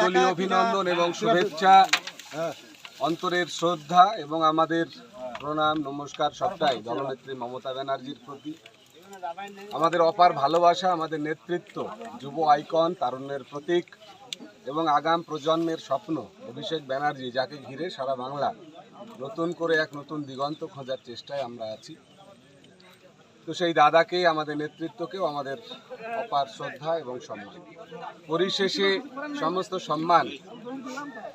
দলীয় অভিনন্দন এবং শুভেচ্ছা অন্তরের শ্রদ্ধা এবং আমাদের প্রণাম নমস্কার সবটাই দলনেত্রী মমতা ব্যানার্জির প্রতি। আমাদের অপার ভালোবাসা আমাদের নেতৃত্ব যুব আইকন তারুণ্যের প্রতীক এবং আগাম প্রজন্মের স্বপ্ন অভিষেক ব্যানার্জি যাকে ঘিরে সারা বাংলা নতুন করে এক নতুন দিগন্ত খোঁজার চেষ্টায় আমরা আছি। তো সেই দাদাকে, আমাদের নেতৃত্বকেও আমাদের অপার শ্রদ্ধা এবং সম্মান। পরিশেষে সমস্ত সম্মান,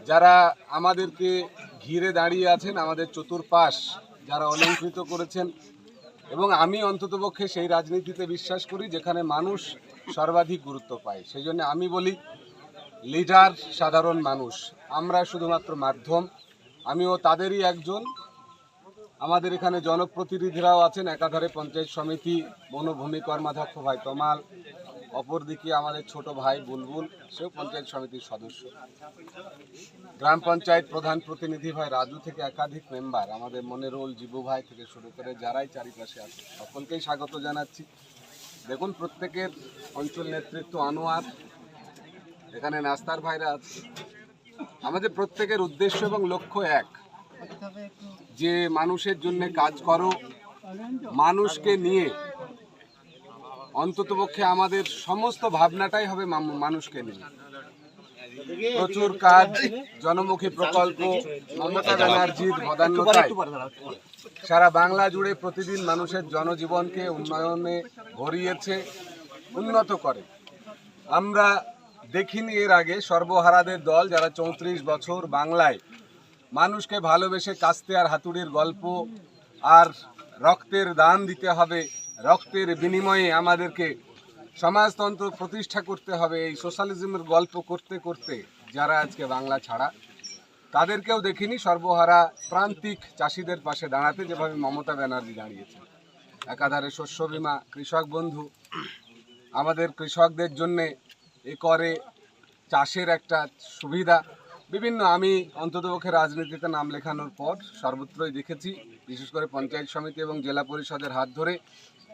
যারা আমাদেরকে ঘিরে দাঁড়িয়ে আছেন, আমাদের চতুর্পাশ যারা অলঙ্কৃত করেছেন, এবং আমি অন্ততপক্ষে সেই রাজনীতিতে বিশ্বাস করি, যেখানে মানুষ সর্বাধিক গুরুত্ব পায়। সেই জন্য আমি বলি, লিডার সাধারণ মানুষ। আমরা শুধুমাত্র মাধ্যম, আমিও তাদেরই একজন। আমাদের এখানে জনপ্রতিনিধিরাও আছেন, একাধারে পঞ্চায়েত সমিতি, বনভূমি কর্মাধ্যক্ষ ভাই তমাল, অপরদিকে আমাদের ছোট ভাই বুলবুল, সেও পঞ্চায়েত সমিতির সদস্য। গ্রাম পঞ্চায়েত প্রধান প্রতিনিধি ভাই রাজু থেকে একাধিক মেম্বার, আমাদের মনেরোল জিবু ভাই থেকে শুরু করে যারাই চারিপাশে আছে সকলকেই স্বাগত জানাচ্ছি। দেখুন, প্রত্যেকের অঞ্চল নেতৃত্ব আনোয়ার, এখানে নাস্তার ভাইরা আছে আমাদের প্রত্যেকের উদ্দেশ্য এবং লক্ষ্য এক যে মানুষের জন্য কাজ করো, মানুষকে নিয়ে অন্ততপক্ষে আমাদের সমস্ত ভাবনাটাই হবে মানুষকে নিয়ে। প্রচুর কাজ, জনমুখী প্রকল্প, মমতা ব্যানার্জির সারা বাংলা জুড়ে প্রতিদিন মানুষের জনজীবনকে উন্নয়নে ভরিয়েছে, উন্নত করে। আমরা দেখিনি এর আগে সর্বহারাদের দল যারা চৌত্রিশ বছর বাংলায় মানুষকে ভালোবেসে কাস্তে আর হাতুড়ির গল্প আর রক্তের দান দিতে হবে, রক্তের বিনিময়ে আমাদেরকে সমাজতন্ত্র প্রতিষ্ঠা করতে হবে, এই সোশ্যালিজমের গল্প করতে করতে যারা আজকে বাংলা ছাড়া, তাদেরকেও দেখিনি, সর্বহারা প্রান্তিক চাষিদের পাশে দাঁড়াতে যেভাবে মমতা ব্যানার্জি দাঁড়িয়েছে একাধারে শস্য বীমা কৃষক বন্ধু, আমাদের কৃষকদের জন্যে এ করে চাষের একটা সুবিধা বিভিন্ন, আমি অন্ততপক্ষে রাজনীতিতে নাম লেখানোর পর সর্বত্রই দেখেছি, বিশেষ করে পঞ্চায়েত সমিতি এবং জেলা পরিষদের হাত ধরে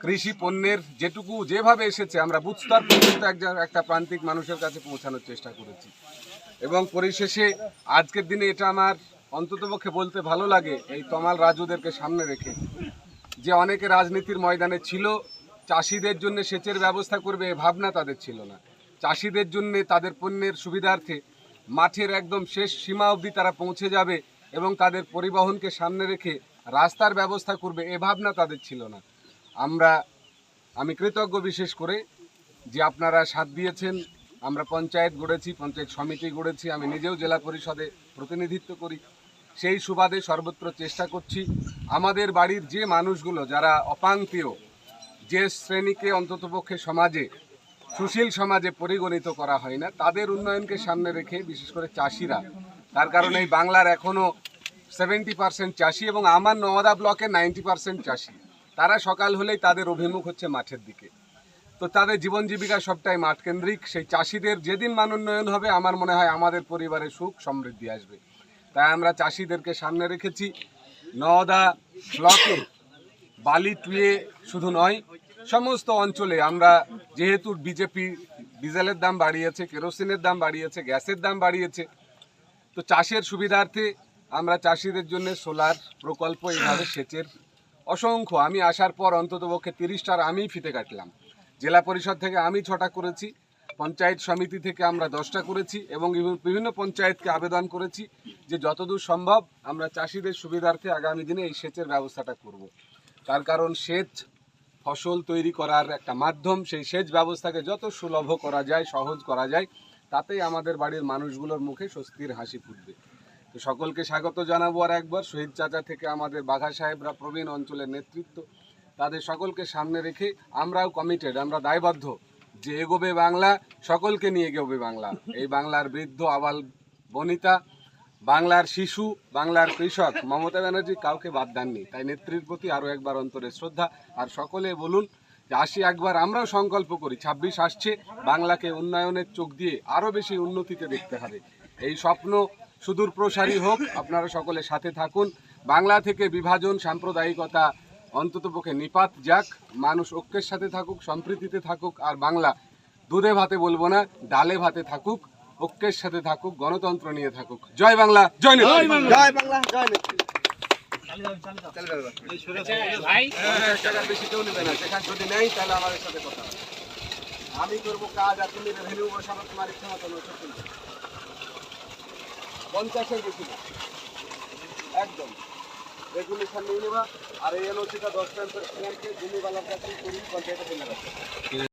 কৃষি পণ্যের যেটুকু যেভাবে এসেছে, আমরা বুথস্তর পর্যন্ত একজন একটা প্রান্তিক মানুষের কাছে পৌঁছানোর চেষ্টা করেছি। এবং পরিশেষে আজকের দিনে এটা আমার অন্ততপক্ষে বলতে ভালো লাগে, এই তমাল রাজুদেরকে সামনে রেখে। যে অনেকে রাজনীতির ময়দানে ছিল, চাষিদের জন্য সেচের ব্যবস্থা করবে এ ভাবনা তাদের ছিল না। চাষিদের জন্য তাদের পণ্যের সুবিধার্থে মাঠের একদম শেষ সীমা অবধি তারা পৌঁছে যাবে এবং তাদের পরিবহনকে সামনে রেখে রাস্তার ব্যবস্থা করবে, এ ভাবনা তাদের ছিল না। আমরা, আমি কৃতজ্ঞ বিশেষ করে যে আপনারা সাথ দিয়েছেন, আমরা পঞ্চায়েত গড়েছি, পঞ্চায়েত সমিতি গড়েছি, আমি নিজেও জেলা পরিষদে প্রতিনিধিত্ব করি। সেই সুবাদে সর্বত্র চেষ্টা করছি। আমাদের বাড়ির যে মানুষগুলো, যারা অপাঙ্ক্তীয় যে শ্রেণীকে অন্ততপক্ষে সমাজে সুশীল সমাজে পরিগণিত করা হয় না। তাদের উন্নয়নকে সামনে রেখে, বিশেষ করে চাষিরা, তার কারণে এই বাংলার এখনও সেভেন্টি পার্সেন্ট চাষি এবং আমার নওয়াদা ব্লকে নাইনটি পার্সেন্ট চাষি। তারা সকাল হলেই তাদের অভিমুখ হচ্ছে মাঠের দিকে। তো তাদের জীবন জীবিকা সবটাই মাঠ কেন্দ্রিক। সেই চাষিদের যেদিন মান উন্নয়ন হবে, আমার মনে হয় আমাদের পরিবারে সুখ, সমৃদ্ধি আসবে। তাই আমরা চাষিদেরকে সামনে রেখেছি। নওদা ব্লকে বালি টুয়ে শুধু নয় সমস্ত অঞ্চলে আমরা যেহেতু বিজেপি ডিজেলের দাম বাড়িয়েছে, কেরোসিনের দাম বাড়িয়েছে, গ্যাসের দাম বাড়িয়েছে, তো চাষের সুবিধার্থে আমরা চাষিদের জন্য সোলার প্রকল্প এইভাবে সেচের অসংখ্য। আমি আসার পর অন্ততপক্ষে তিরিশটার আমিই ফিতে কাটলাম। জেলা পরিষদ থেকে আমি ছটা করেছি, পঞ্চায়েত সমিতি থেকে আমরা দশটা করেছি এবং বিভিন্ন পঞ্চায়েতকে আবেদন করেছি যে যতদূর সম্ভব আমরা চাষিদের সুবিধার্থে আগামী দিনে এই সেচের ব্যবস্থাটা করব। তার কারণ সেচ ফসল তৈরি করার একটা মাধ্যম, সেই সেচ ব্যবস্থাকে যত সুলভ করা যায়, সহজ করা যায়, তাতেই আমাদের বাড়ির মানুষগুলোর মুখে স্বস্তির হাসি ফুটবে। তো সকলকে স্বাগত জানাব আর একবার। শহীদ চাচা থেকে আমাদের বাঘা সাহেবরা প্রবীণ অঞ্চলের নেতৃত্ব। তাদের সকলকে সামনে রেখে আমরাও কমিটেড আমরা দায়বদ্ধ। যে এগোবে বাংলা, সকলকে নিয়ে এগোবে বাংলা। এই বাংলার বৃদ্ধ আবাল বনিতা বাংলার শিশু, বাংলার কৃষক মমতা ব্যানার্জি কাউকে বাদ দেননি। তাই নেত্রীর প্রতি আরও একবার অন্তরে শ্রদ্ধা। আর সকলে বলুন যে আসি একবার, আমরাও সংকল্প করি, ছাব্বিশ আসছে, বাংলাকে উন্নয়নের চোখ দিয়ে আরও বেশি উন্নতিতে দেখতে হবে। এই স্বপ্ন সুদূর প্রসারী হোক, আপনারা সকলে সাথে থাকুন। বাংলা থেকে বিভাজন, সাম্প্রদায়িকতা অন্ততপক্ষে নিপাত যাক, মানুষ ঐক্যের সাথে থাকুক, সম্প্রীতিতে থাকুক, আর বাংলা দুধে ভাতে বলব না, ডালে ভাতে থাকুক। ঐক্যের সাথে থাকুক গণতন্ত্র নিয়ে থাকুক। জয় বাংলা জয় জয় বাংলা। জয় নেত্রী পঞ্চাশ টাকার বেশি কেউ নেবে না সেখানে যদি নেই তাহলে আমাদের সাথে কথা হবে। আমি করব কাজ আর তুমি রেভিনিউ বসাবো তোমার ইচ্ছা মতো নতুন পঞ্চাশের বেশি না। একদম। রেগুলেশন নিয়ে নেবা আর এই দশ টাইম করে জমিওয়ালার কাছে করি পঞ্চায়েতে ফেলে রাখবে।